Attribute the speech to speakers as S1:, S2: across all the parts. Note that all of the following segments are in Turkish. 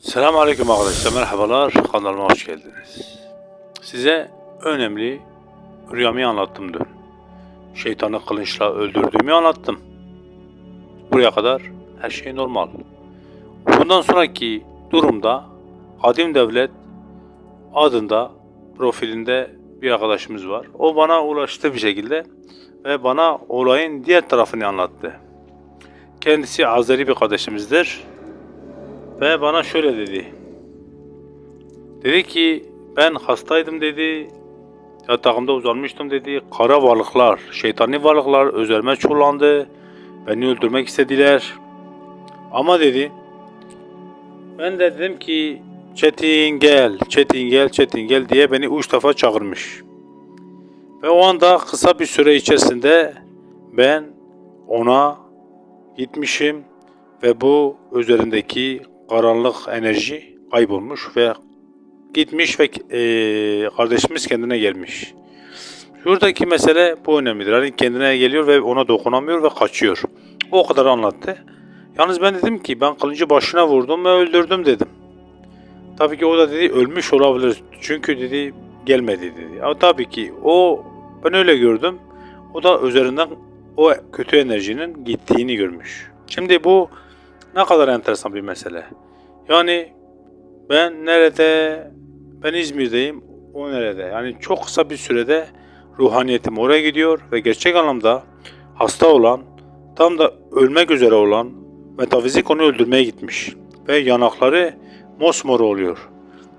S1: Selamun Aleyküm arkadaşlar, merhabalar, kanalıma hoş geldiniz. Size önemli rüyamı anlattım dün. Şeytanı kılıçla öldürdüğümü anlattım. Buraya kadar her şey normal. Bundan sonraki durumda Kadim Devlet adında profilinde bir arkadaşımız var. O bana ulaştı bir şekilde ve bana olayın diğer tarafını anlattı. Kendisi Azeri bir kardeşimizdir. Ve bana şöyle dedi. Dedi ki ben hastaydım dedi. Yatağımda uzanmıştım dedi. Kara varlıklar, şeytani varlıklar üzerime çullandı. Beni öldürmek istediler. Ama dedi ben de dedim ki Çetin gel, Çetin gel, Çetin gel diye beni üç defa çağırmış. Ve o anda kısa bir süre içerisinde ben ona gitmişim ve bu üzerindeki karanlık enerji kaybolmuş ve gitmiş ve eee, kardeşimiz kendine gelmiş. Şuradaki mesele bu önemlidir. Yani kendine geliyor ve ona dokunamıyor ve kaçıyor. O kadar anlattı. Yalnız ben dedim ki ben kılıncı başına vurdum ve öldürdüm dedim. Tabii ki o da dedi ölmüş olabilir. Çünkü dedi gelmedi dedi. Ama tabii ki o ben öyle gördüm. O da üzerinden o kötü enerjinin gittiğini görmüş. Şimdi bu ne kadar enteresan bir mesele. Yani ben nerede? Ben İzmir'deyim. O nerede? Yani çok kısa bir sürede ruhaniyetim oraya gidiyor ve gerçek anlamda hasta olan, tam da ölmek üzere olan metafizik onu öldürmeye gitmiş. Ve yanakları mosmor oluyor.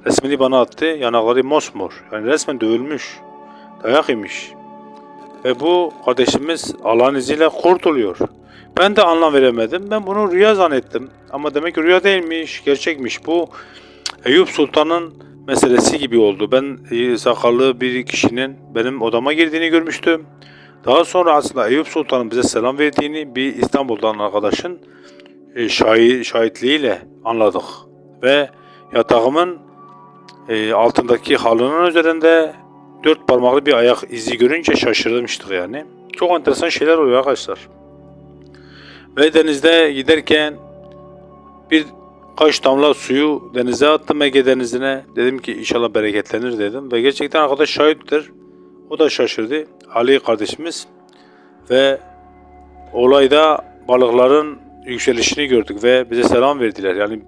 S1: Resmini bana attı. Yanakları mosmor. Yani resmen dövülmüş. Dayak yemiş. Ve bu kardeşimiz Allah'ın izniyle kurtuluyor. Ben de anlam veremedim. Ben bunu rüya zannettim. Ama demek ki rüya değilmiş, gerçekmiş. Bu Eyüp Sultan'ın meselesi gibi oldu. Ben e, sakallı bir kişinin benim odama girdiğini görmüştüm. Daha sonra aslında Eyüp Sultan'ın bize selam verdiğini bir İstanbul'dan arkadaşın e, şahit, şahitliğiyle anladık. Ve yatağımın e, altındaki halının üzerinde dört parmaklı bir ayak izi görünce şaşırmıştık yani. Çok enteresan şeyler oluyor arkadaşlar. Ve denizde giderken bir kaç damla suyu denize attım Ege denizine. Dedim ki inşallah bereketlenir dedim. Ve gerçekten arkadaş şahittir. O da şaşırdı. Ali kardeşimiz. Ve olayda balıkların yükselişini gördük ve bize selam verdiler. Yani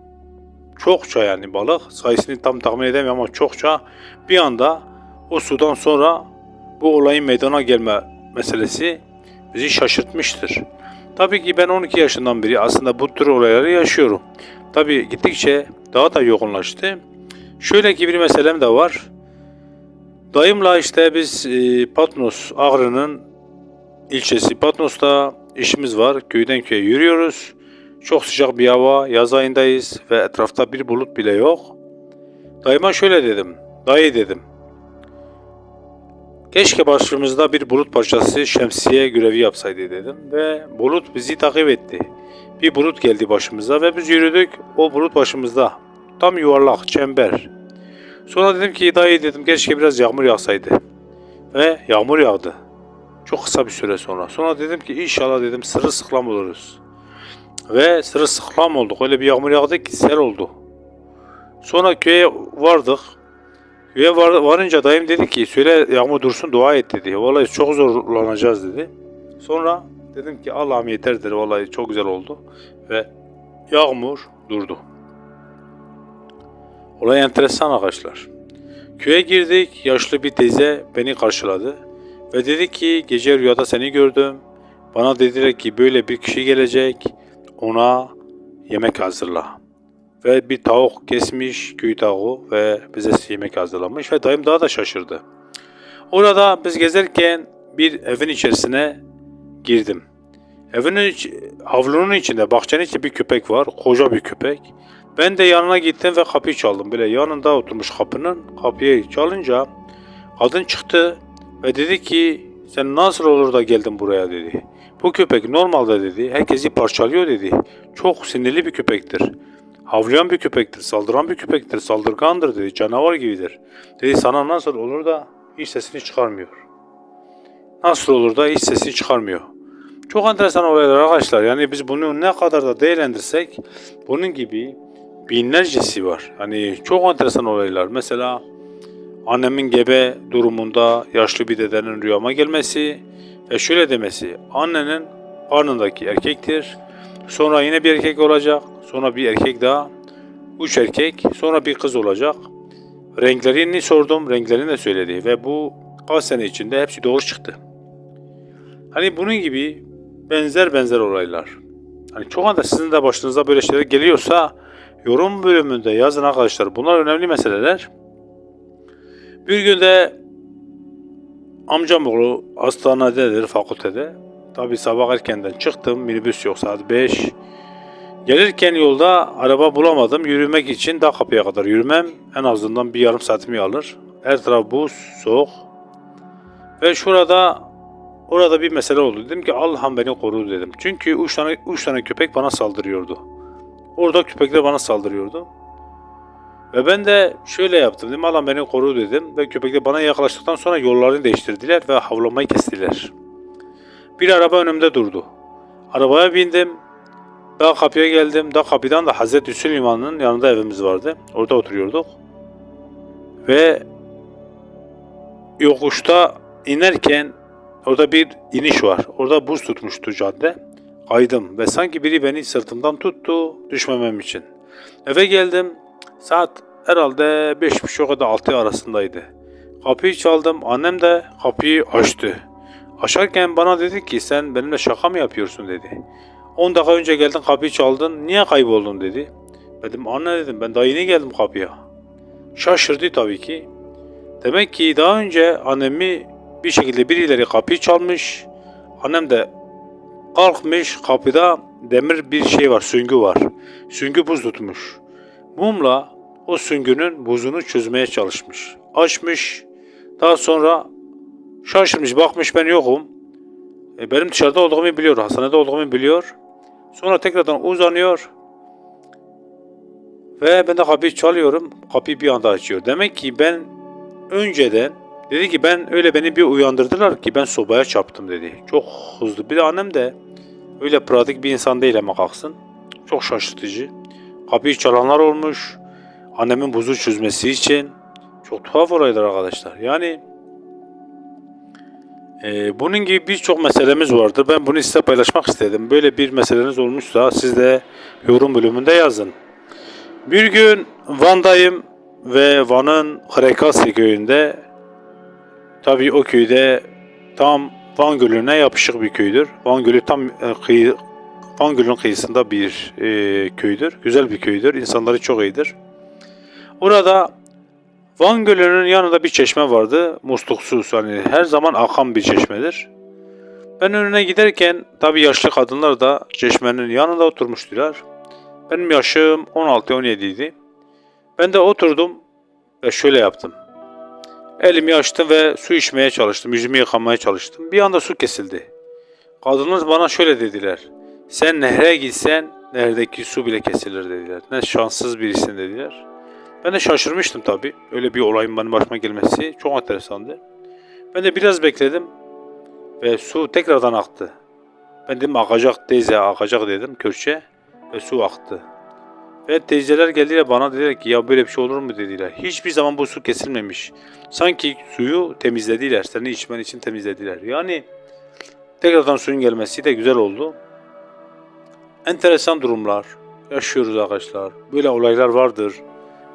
S1: çokça yani balık sayısını tam tahmin edemiyorum ama çokça bir anda o sudan sonra bu olayın meydana gelme meselesi bizi şaşırtmıştır. Tabii ki ben 12 yaşından beri aslında bu tür olayları yaşıyorum. Tabii gittikçe daha da yoğunlaştı. Şöyle ki bir meselem de var. Dayımla işte biz e, Patnos, Ağrı'nın ilçesi Patnos'ta işimiz var. Köyden köye yürüyoruz. Çok sıcak bir hava, yaz ayındayız ve etrafta bir bulut bile yok. Dayıma şöyle dedim. Dayı dedim. Keşke başımızda bir bulut parçası şemsiye görevi yapsaydı dedim ve bulut bizi takip etti. Bir bulut geldi başımıza ve biz yürüdük o bulut başımızda. Tam yuvarlak, çember. Sonra dedim ki dayı dedim keşke biraz yağmur yağsaydı. Ve yağmur yağdı. Çok kısa bir süre sonra. Sonra dedim ki inşallah dedim sırılsıklam oluruz. Ve sırılsıklam olduk. Öyle bir yağmur yağdı ki sel oldu. Sonra köye vardık. Köye var, varınca dayım dedi ki söyle yağmur dursun dua et dedi. Vallahi çok zorlanacağız dedi. Sonra dedim ki Allah'ım yeterdir vallahi çok güzel oldu. Ve yağmur durdu. Olay enteresan arkadaşlar. Köye girdik. Yaşlı bir teyze beni karşıladı. Ve dedi ki gece rüyada seni gördüm. Bana dediler ki böyle bir kişi gelecek. Ona yemek hazırla. Ve bir tavuk kesmiş, köy tavuğu ve bize yemek hazırlamış ve dayım daha da şaşırdı. Orada biz gezerken bir evin içerisine girdim. Evin iç, havlunun içinde, bahçenin içinde bir köpek var, koca bir köpek. Ben de yanına gittim ve kapıyı çaldım. Böyle yanında oturmuş kapının, kapıyı çalınca kadın çıktı ve dedi ki sen nasıl olur da geldin buraya dedi. Bu köpek normalde dedi, herkesi parçalıyor dedi. Çok sinirli bir köpektir. Havlayan bir köpektir, saldıran bir köpektir, saldırgandır dedi, canavar gibidir. Dedi sana nasıl olur da hiç sesini çıkarmıyor. Nasıl olur da hiç sesini çıkarmıyor. Çok enteresan olaylar arkadaşlar. Yani biz bunu ne kadar da değerlendirsek bunun gibi binlercesi var. Hani çok enteresan olaylar. Mesela annemin gebe durumunda yaşlı bir dedenin rüyama gelmesi ve şöyle demesi. Annenin karnındaki erkektir. Sonra yine bir erkek olacak. Sonra bir erkek daha. Üç erkek. Sonra bir kız olacak. Renklerini sordum. Renklerini de söyledi. Ve bu kaç sene içinde hepsi doğru çıktı. Hani bunun gibi benzer benzer olaylar. Hani çok anda sizin de başınıza böyle şeyler geliyorsa yorum bölümünde yazın arkadaşlar. Bunlar önemli meseleler. Bir günde amcam oğlu hastanededir, fakültede. Tabi sabah erkenden çıktım. Minibüs yok saat 5. Gelirken yolda araba bulamadım. Yürümek için daha kapıya kadar yürümem. En azından bir yarım saatimi alır. Her taraf buz, soğuk. Ve şurada orada bir mesele oldu. Dedim ki Allah'ım beni koru dedim. Çünkü üç tane, üç tane köpek bana saldırıyordu. Orada köpekler bana saldırıyordu. Ve ben de şöyle yaptım. Dedim Allah'ım beni koru dedim. Ve köpekler bana yaklaştıktan sonra yollarını değiştirdiler ve havlamayı kestiler. Bir araba önümde durdu. Arabaya bindim. Daha kapıya geldim. Daha kapıdan da Hazreti Süleyman'ın yanında evimiz vardı. Orada oturuyorduk. Ve yokuşta inerken orada bir iniş var. Orada buz tutmuştu cadde. Kaydım ve sanki biri beni sırtımdan tuttu düşmemem için. Eve geldim. Saat herhalde beş buçuk ya da altı arasındaydı. Kapıyı çaldım. Annem de kapıyı açtı. Açarken bana dedi ki sen benimle şaka mı yapıyorsun dedi. 10 dakika önce geldin kapıyı çaldın. Niye kayboldun dedi. Dedim anne dedim ben daha yeni geldim kapıya. Şaşırdı tabii ki. Demek ki daha önce annemi bir şekilde birileri kapıyı çalmış. Annem de kalkmış kapıda demir bir şey var, süngü var. Süngü buz tutmuş. Mumla o süngünün buzunu çözmeye çalışmış. Açmış. Daha sonra şaşırmış, bakmış ben yokum. E, benim dışarıda olduğumu biliyor, hastanede olduğumu biliyor. Sonra tekrardan uzanıyor. Ve ben de kapıyı çalıyorum. Kapıyı bir anda açıyor. Demek ki ben önceden dedi ki ben öyle beni bir uyandırdılar ki ben sobaya çarptım dedi. Çok hızlı. Bir de annem de öyle pratik bir insan değil ama kalksın. Çok şaşırtıcı. Kapıyı çalanlar olmuş. Annemin buzu çözmesi için. Çok tuhaf olaylar arkadaşlar. Yani e, bunun gibi birçok meselemiz vardır. Ben bunu size paylaşmak istedim. Böyle bir meseleniz olmuşsa siz de yorum bölümünde yazın. Bir gün Van'dayım ve Van'ın Hrekasya köyünde tabii o köyde tam Van Gölü'ne yapışık bir köydür. Van Gölü tam e, kıyı, Van Gölü'nün kıyısında bir e, köydür. Güzel bir köydür. İnsanları çok iyidir. Orada Van Gölü'nün yanında bir çeşme vardı. Musluksuz hani her zaman akan bir çeşmedir. Ben önüne giderken tabii yaşlı kadınlar da çeşmenin yanında oturmuştular. Benim yaşım 16-17 idi. Ben de oturdum ve şöyle yaptım. Elimi açtım ve su içmeye çalıştım. Yüzümü yıkamaya çalıştım. Bir anda su kesildi. Kadınlar bana şöyle dediler. Sen nehre gitsen nehrdeki su bile kesilir dediler. Ne şanssız birisin dediler. Ben de şaşırmıştım tabii. Öyle bir olayın benim başıma gelmesi çok enteresandı. Ben de biraz bekledim ve su tekrardan aktı. Ben dedim akacak teyze akacak dedim Kürtçe ve su aktı. Ve teyzeler geldiler bana dediler ki ya böyle bir şey olur mu dediler. Hiçbir zaman bu su kesilmemiş. Sanki suyu temizlediler. Seni içmen için temizlediler. Yani tekrardan suyun gelmesi de güzel oldu. Enteresan durumlar yaşıyoruz arkadaşlar. Böyle olaylar vardır.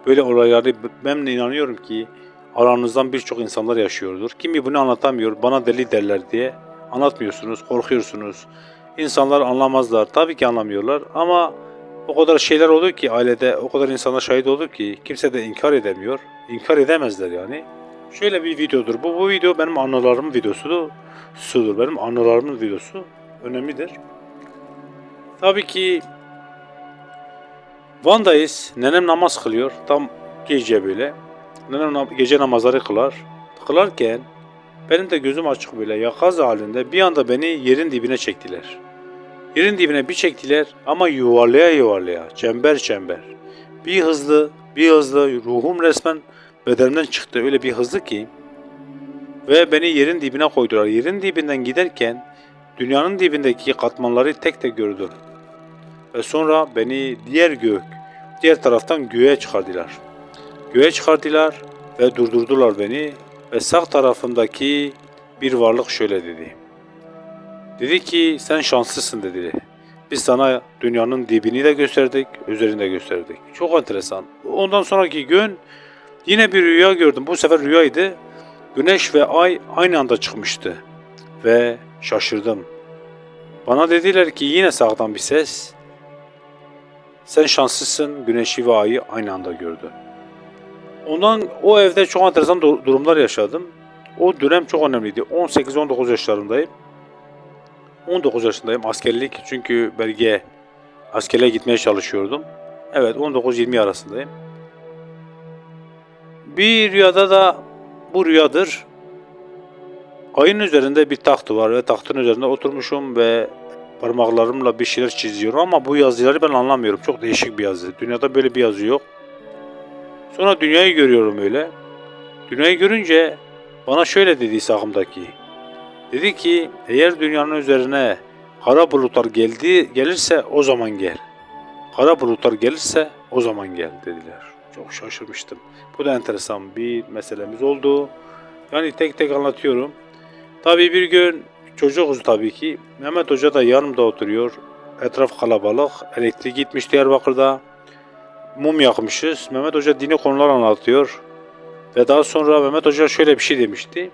S1: Böyle olayları ben inanıyorum ki aranızdan birçok insanlar yaşıyordur. Kimi bunu anlatamıyor, bana deli derler diye anlatmıyorsunuz, korkuyorsunuz. İnsanlar anlamazlar, tabii ki anlamıyorlar ama o kadar şeyler oluyor ki ailede, o kadar insana şahit olduk ki kimse de inkar edemiyor. İnkar edemezler yani. Şöyle bir videodur. Bu, bu video benim anılarımın videosudur. Sudur. Benim anılarımın videosu. Önemlidir. Tabii ki Van'dayız. Nenem namaz kılıyor. Tam gece böyle. Nenem gece namazları kılar. Kılarken benim de gözüm açık böyle yakaz halinde bir anda beni yerin dibine çektiler. Yerin dibine bir çektiler ama yuvarlaya yuvarlaya, çember çember. Bir hızlı, bir hızlı ruhum resmen bedenimden çıktı öyle bir hızlı ki. Ve beni yerin dibine koydular. Yerin dibinden giderken dünyanın dibindeki katmanları tek tek gördüm. Ve sonra beni diğer gök, diğer taraftan göğe çıkardılar. Göğe çıkardılar ve durdurdular beni ve sağ tarafımdaki bir varlık şöyle dedi. Dedi ki sen şanslısın dedi. Biz sana dünyanın dibini de gösterdik, üzerini de gösterdik. Çok enteresan. Ondan sonraki gün yine bir rüya gördüm. Bu sefer rüyaydı. Güneş ve ay aynı anda çıkmıştı. Ve şaşırdım. Bana dediler ki yine sağdan bir ses. Sen şanslısın, güneşi ve ayı aynı anda gördün. Ondan o evde çok enteresan dur- durumlar yaşadım. O dönem çok önemliydi. 18-19 yaşlarındayım. 19 yaşındayım askerlik çünkü belge askerliğe gitmeye çalışıyordum. Evet 19-20 arasındayım. Bir rüyada da bu rüyadır. Ayın üzerinde bir taht var ve tahtın üzerinde oturmuşum ve parmaklarımla bir şeyler çiziyorum ama bu yazıları ben anlamıyorum. Çok değişik bir yazı. Dünyada böyle bir yazı yok. Sonra dünyayı görüyorum öyle. Dünyayı görünce bana şöyle dedi sağımdaki. Dedi ki eğer dünyanın üzerine kara bulutlar geldi gelirse o zaman gel. Kara bulutlar gelirse o zaman gel dediler. Çok şaşırmıştım. Bu da enteresan bir meselemiz oldu. Yani tek tek anlatıyorum. Tabii bir gün çocukuz tabii ki. Mehmet Hoca da yanımda oturuyor. Etraf kalabalık. Elektrik gitmiş Diyarbakır'da. Mum yakmışız. Mehmet Hoca dini konular anlatıyor. Ve daha sonra Mehmet Hoca şöyle bir şey demişti.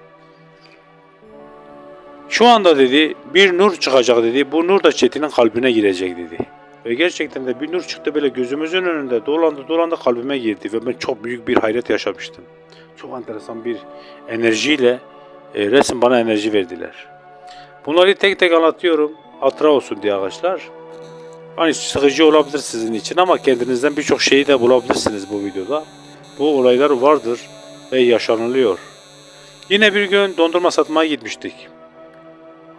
S1: Şu anda dedi bir nur çıkacak dedi. Bu nur da Çetin'in kalbine girecek dedi. Ve gerçekten de bir nur çıktı böyle gözümüzün önünde dolandı dolandı kalbime girdi ve ben çok büyük bir hayret yaşamıştım. Çok enteresan bir enerjiyle e, resim bana enerji verdiler. Bunları tek tek anlatıyorum. Hatıra olsun diye arkadaşlar. Hani sıkıcı olabilir sizin için ama kendinizden birçok şeyi de bulabilirsiniz bu videoda. Bu olaylar vardır ve yaşanılıyor. Yine bir gün dondurma satmaya gitmiştik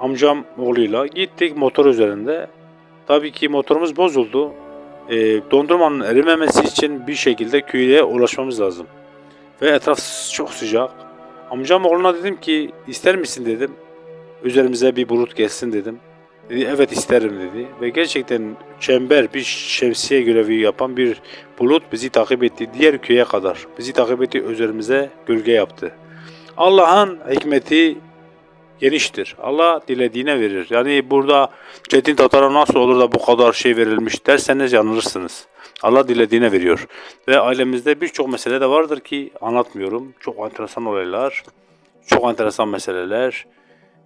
S1: amcam oğluyla gittik motor üzerinde. Tabii ki motorumuz bozuldu. E, dondurmanın erimemesi için bir şekilde köye ulaşmamız lazım. Ve etraf çok sıcak. Amcam oğluna dedim ki ister misin dedim. Üzerimize bir bulut gelsin dedim. Dedi evet isterim dedi. Ve gerçekten çember bir şemsiye görevi yapan bir bulut bizi takip etti diğer köye kadar. Bizi takip etti üzerimize gölge yaptı. Allah'ın hikmeti geniştir. Allah dilediğine verir. Yani burada Çetin Tatar'a nasıl olur da bu kadar şey verilmiş derseniz yanılırsınız. Allah dilediğine veriyor. Ve ailemizde birçok mesele de vardır ki anlatmıyorum. Çok enteresan olaylar, çok enteresan meseleler.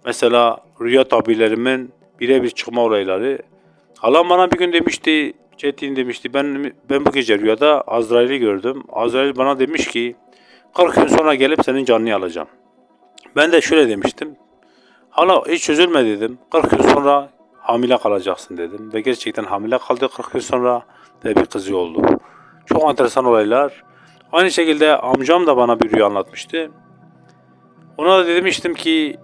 S1: Mesela rüya tabirlerimin birebir çıkma olayları. Halam bana bir gün demişti, Çetin demişti, ben ben bu gece rüyada Azrail'i gördüm. Azrail bana demiş ki, 40 gün sonra gelip senin canını alacağım. Ben de şöyle demiştim, Hala hiç üzülme dedim. 40 gün sonra hamile kalacaksın dedim. Ve gerçekten hamile kaldı 40 gün sonra ve bir kızı oldu. Çok enteresan olaylar. Aynı şekilde amcam da bana bir rüya anlatmıştı. Ona da demiştim ki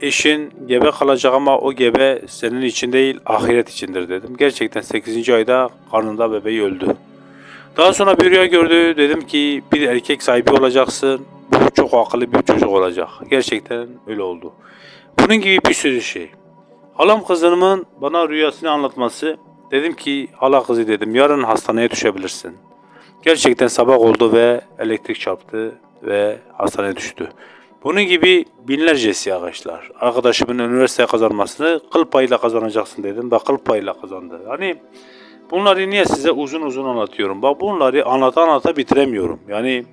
S1: eşin gebe kalacak ama o gebe senin için değil ahiret içindir dedim. Gerçekten 8. ayda karnında bebeği öldü. Daha sonra bir rüya gördü. Dedim ki bir erkek sahibi olacaksın. Bu çok akıllı bir çocuk olacak. Gerçekten öyle oldu. Bunun gibi bir sürü şey. Halam kızımın bana rüyasını anlatması. Dedim ki hala kızı dedim yarın hastaneye düşebilirsin. Gerçekten sabah oldu ve elektrik çarptı ve hastaneye düştü. Bunun gibi binlercesi arkadaşlar. Arkadaşımın üniversite kazanmasını kıl payıyla kazanacaksın dedim ve kıl payıyla kazandı. Hani bunları niye size uzun uzun anlatıyorum? Bak bunları anlata anlata bitiremiyorum. Yani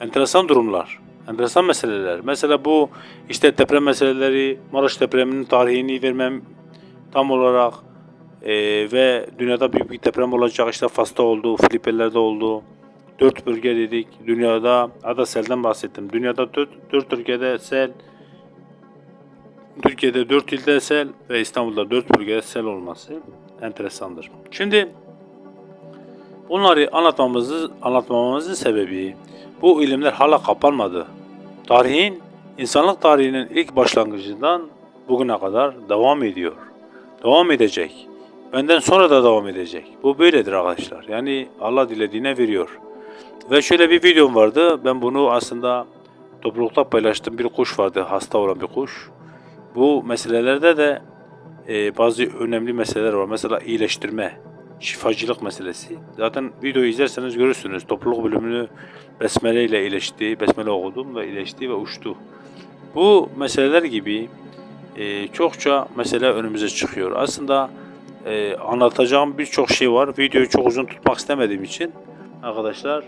S1: enteresan durumlar. Enteresan meseleler. Mesela bu işte deprem meseleleri, Maraş depreminin tarihini vermem tam olarak e, ve dünyada büyük bir deprem olacak. İşte Fas'ta oldu, Filipinler'de oldu. Dört bölge dedik. Dünyada, ada selden bahsettim. Dünyada dört, dört ülkede sel, Türkiye'de dört ilde sel ve İstanbul'da dört bölgede sel olması enteresandır. Şimdi bunları anlatmamızı, anlatmamamızın sebebi bu ilimler hala kapanmadı. Tarihin, insanlık tarihinin ilk başlangıcından bugüne kadar devam ediyor. Devam edecek. Benden sonra da devam edecek. Bu böyledir arkadaşlar. Yani Allah dilediğine veriyor. Ve şöyle bir videom vardı. Ben bunu aslında toplulukta paylaştığım bir kuş vardı. Hasta olan bir kuş. Bu meselelerde de e, bazı önemli meseleler var. Mesela iyileştirme. şifacılık meselesi. Zaten videoyu izlerseniz görürsünüz. Topluluk bölümünü besmele ile iyileşti. Besmele okudum ve iyileşti ve uçtu. Bu meseleler gibi e, çokça mesele önümüze çıkıyor. Aslında e, anlatacağım birçok şey var. Videoyu çok uzun tutmak istemediğim için arkadaşlar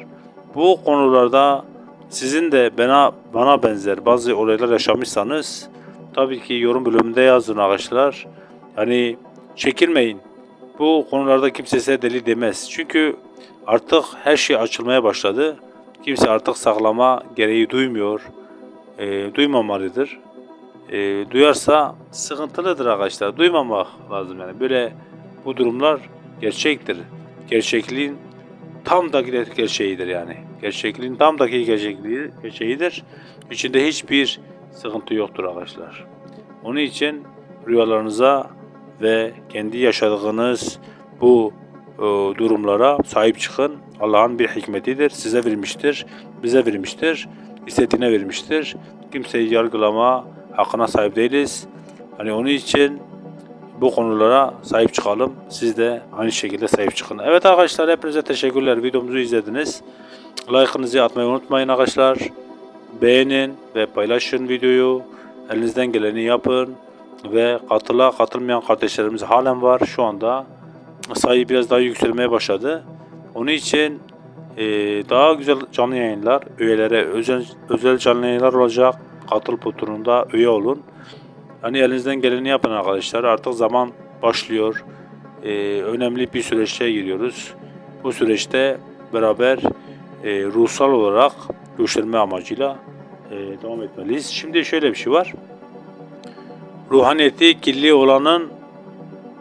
S1: bu konularda sizin de bana bana benzer bazı olaylar yaşamışsanız tabii ki yorum bölümünde yazın arkadaşlar. Yani çekinmeyin. Bu konularda kimse size deli demez. Çünkü artık her şey açılmaya başladı. Kimse artık saklama gereği duymuyor. E, duymamalıdır. E, duyarsa sıkıntılıdır arkadaşlar. Duymamak lazım yani. Böyle bu durumlar gerçektir. Gerçekliğin tam da gerçeğidir yani. Gerçekliğin tam da gerçekliği gerçeğidir. İçinde hiçbir sıkıntı yoktur arkadaşlar. Onun için rüyalarınıza ve kendi yaşadığınız bu e, durumlara sahip çıkın. Allah'ın bir hikmetidir. Size vermiştir, bize vermiştir, istediğine vermiştir. Kimseyi yargılama hakkına sahip değiliz. Hani onun için bu konulara sahip çıkalım. Siz de aynı şekilde sahip çıkın. Evet arkadaşlar hepinize teşekkürler. Videomuzu izlediniz. Like'ınızı atmayı unutmayın arkadaşlar. Beğenin ve paylaşın videoyu. Elinizden geleni yapın. Ve katıla katılmayan kardeşlerimiz halen var. Şu anda sayı biraz daha yükselmeye başladı. Onun için eee, daha güzel canlı yayınlar, üyelere özel, özel canlı yayınlar olacak. Katıl butonunda üye olun. Hani elinizden geleni yapın arkadaşlar. Artık zaman başlıyor. Eee, önemli bir süreçte giriyoruz. Bu süreçte beraber eee, ruhsal olarak gösterme amacıyla eee, devam etmeliyiz. Şimdi şöyle bir şey var. Ruhaniyeti kirli olanın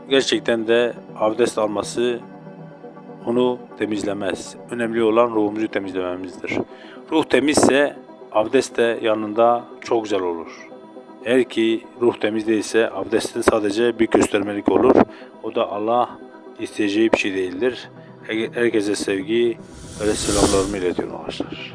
S1: gerçekten de abdest alması onu temizlemez. Önemli olan ruhumuzu temizlememizdir. Ruh temizse abdest de yanında çok güzel olur. Eğer ki ruh temiz değilse abdestin sadece bir göstermelik olur. O da Allah isteyeceği bir şey değildir. Herkese sevgi ve selamlarımı iletiyorum arkadaşlar.